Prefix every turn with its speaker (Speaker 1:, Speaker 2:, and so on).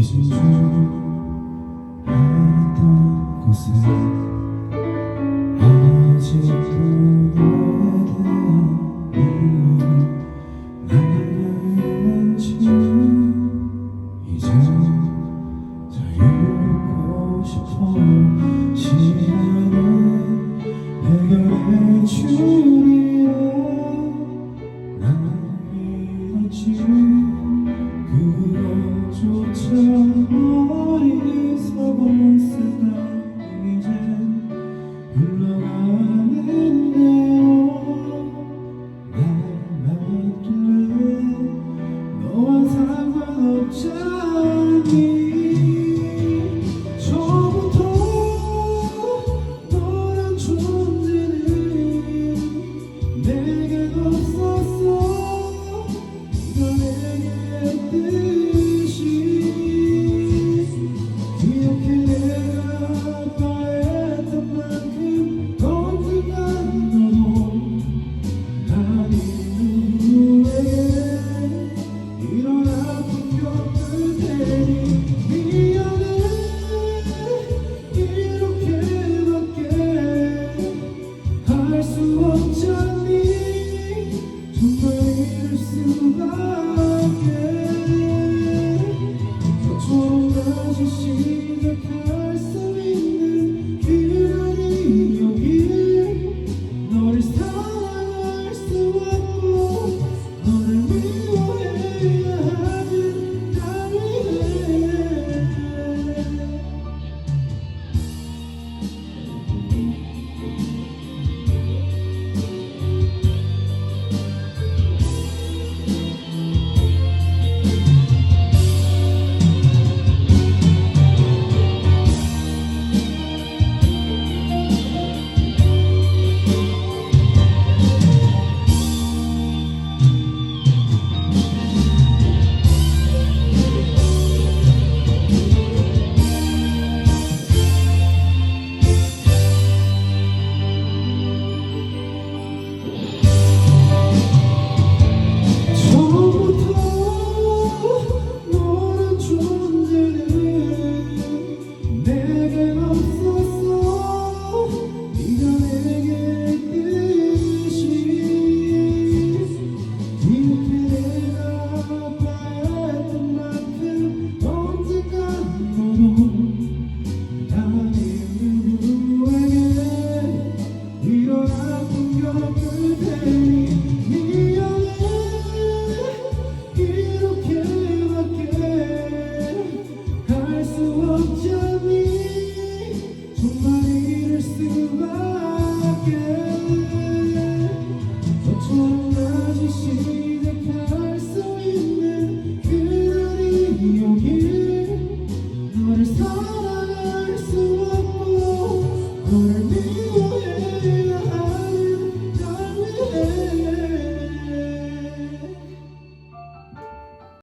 Speaker 1: 비추던 곳에 아직도 너에 대한 응원이 날려있는지 이제 자유롭고 싶어 시간을 해결해 주리라 난 믿었지 time 어쩌니 정말 이럴 수밖에 내게 없었어. 네가 내게 뜻이 이렇게 내가 아파했던 만큼 언젠가 너로 다른 누구에게 이런 아픈 곁을 대 you.